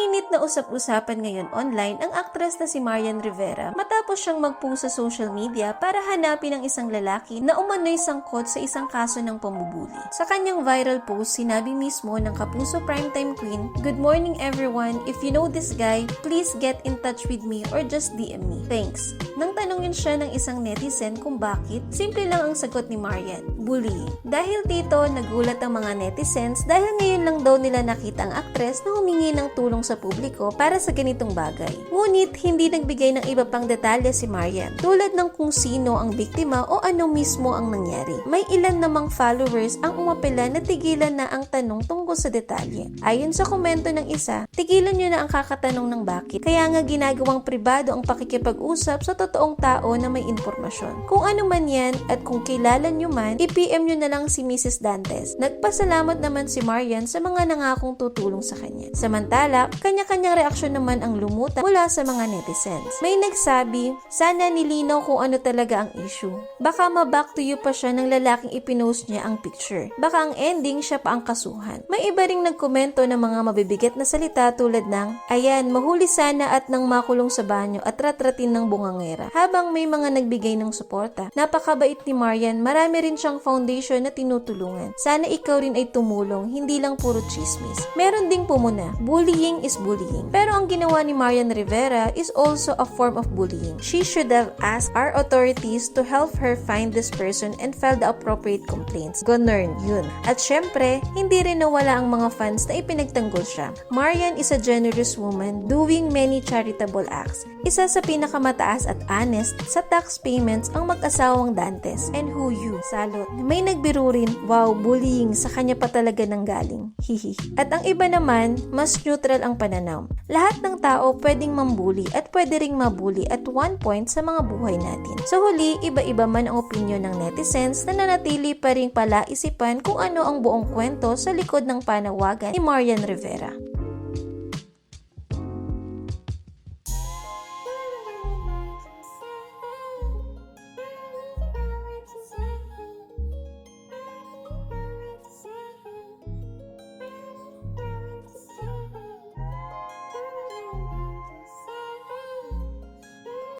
Mainit na usap-usapan ngayon online ang aktres na si Marian Rivera matapos siyang mag-post sa social media para hanapin ang isang lalaki na umano'y sangkot sa isang kaso ng pambubuli. Sa kanyang viral post, sinabi mismo ng Kapuso Primetime Queen, Good morning everyone, if you know this guy, please get in touch with me or just DM me. Thanks. Nang tanungin siya ng isang netizen kung bakit, simple lang ang sagot ni Marian, bullying. Dahil dito, nagulat ang mga netizens dahil ngayon lang daw nila nakita ang aktres na humingi ng tulong sa publiko para sa ganitong bagay. Ngunit, hindi nagbigay ng iba pang detalye si Marian, tulad ng kung sino ang biktima o ano mismo ang nangyari. May ilan namang followers ang umapela na tigilan na ang tanong tungkol sa detalye. Ayon sa komento ng isa, tigilan nyo na ang kakatanong ng bakit. Kaya nga ginagawang pribado ang pakikipag-usap sa totoong tao na may impormasyon. Kung ano man yan at kung kilala nyo man, i-PM nyo na lang si Mrs. Dantes. Nagpasalamat naman si Marian sa mga nangakong tutulong sa kanya. Samantala, kanya-kanyang reaksyon naman ang lumutan mula sa mga netizens. May nagsabi, sana nilinaw kung ano talaga ang issue. Baka ma-back to you pa siya ng lalaking ipinost niya ang picture. Baka ang ending siya pa ang kasuhan. May iba ring nagkomento ng mga mabibigat na salita tulad ng, Ayan, mahuli sana at nang makulong sa banyo at ratratin ng bungangera. Habang may mga nagbigay ng suporta, napakabait ni Marian, marami rin siyang foundation na tinutulungan. Sana ikaw rin ay tumulong, hindi lang puro chismis. Meron ding pumuna, bullying is bullying. Pero ang ginawa ni Marian Rivera is also a form of bullying. She should have asked our authorities to help her find this person and file the appropriate complaints. Ganun, yun. At syempre, hindi rin nawala ang mga fans na ipinagtanggol siya. Marian is a generous woman doing many charitable acts. Isa sa pinakamataas at honest sa tax payments ang mag-asawang Dantes. And who you? Salot. May nagbiro rin, wow, bullying sa kanya pa talaga nang galing. Hihi. At ang iba naman, mas neutral ang pananaw. Lahat ng tao pwedeng mambuli at pwede ring mabuli at one point sa mga buhay natin. Sa huli, iba-iba man ang opinion ng netizens na nanatili pa rin pala isipan kung ano ang buong kwento sa likod ng panawagan ni Marian Rivera.